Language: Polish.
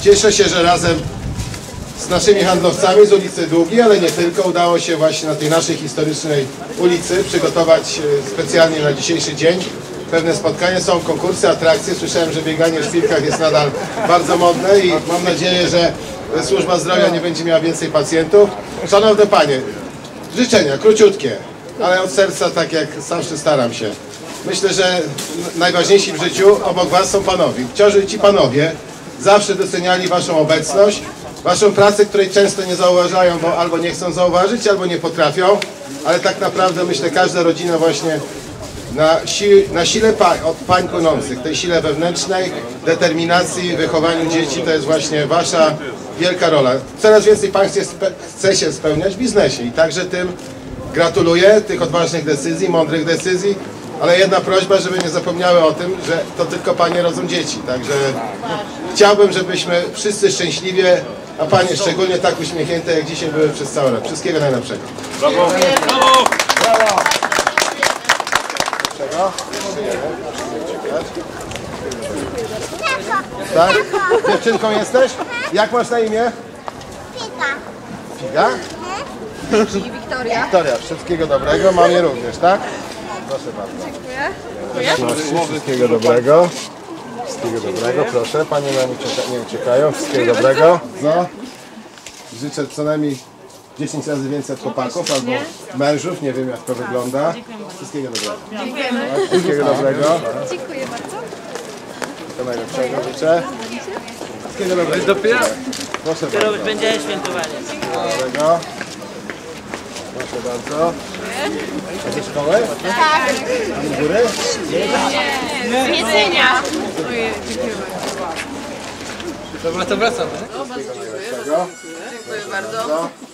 Cieszę się, że razem z naszymi handlowcami z ulicy Długiej, ale nie tylko, udało się właśnie na tej naszej historycznej ulicy przygotować e, specjalnie na dzisiejszy dzień pewne spotkanie. Są konkursy, atrakcje. Słyszałem, że bieganie w szpilkach jest nadal bardzo modne i mam nadzieję, że służba zdrowia nie będzie miała więcej pacjentów. Szanowne Panie, życzenia króciutkie, ale od serca, tak jak zawsze staram się. Myślę, że najważniejsi w życiu obok Was są panowie. Wciąż ci panowie zawsze doceniali Waszą obecność, Waszą pracę, której często nie zauważają, bo albo nie chcą zauważyć, albo nie potrafią, ale tak naprawdę myślę, każda rodzina właśnie na, si na sile pa od pań płynących, tej sile wewnętrznej, determinacji, wychowaniu dzieci, to jest właśnie Wasza wielka rola. Coraz więcej pań chce, spe chce się spełniać w biznesie i także tym gratuluję tych odważnych decyzji, mądrych decyzji, ale jedna prośba, żeby nie zapomniały o tym, że to tylko panie rodzą dzieci, także chciałbym, żebyśmy wszyscy szczęśliwie, a panie szczególnie tak uśmiechnięte jak dzisiaj były przez całe rok. Wszystkiego najlepszego. Czego? Tak? Dziewczynką jesteś? Jak masz na imię? Figa. I Wiktoria. Wiktoria, wszystkiego dobrego. Mamie również, tak? Proszę bardzo. Dziękuję. Wszystkiego dobrego. Wszystkiego dobrego, proszę. Panie nam ucieka, nie uciekają. Wszystkiego dobrego. No. Życzę co najmniej 10 razy więcej od chłopaków albo mężów. Nie wiem jak to wygląda. Wszystkiego dobrego. Dziękujemy. Wszystkiego dobrego. Dziękuję bardzo. To najlepszego życzę. Wszystkiego dobrego. Proszę bardzo. Będzie świętowanie. Dobrego. Proszę bardzo. A ze szkoły? Tak. A z góry? Jedzenia. Dobra, to wracamy. Dobrego. Dziękuję bardzo. No. Dziękuję uprzejmie.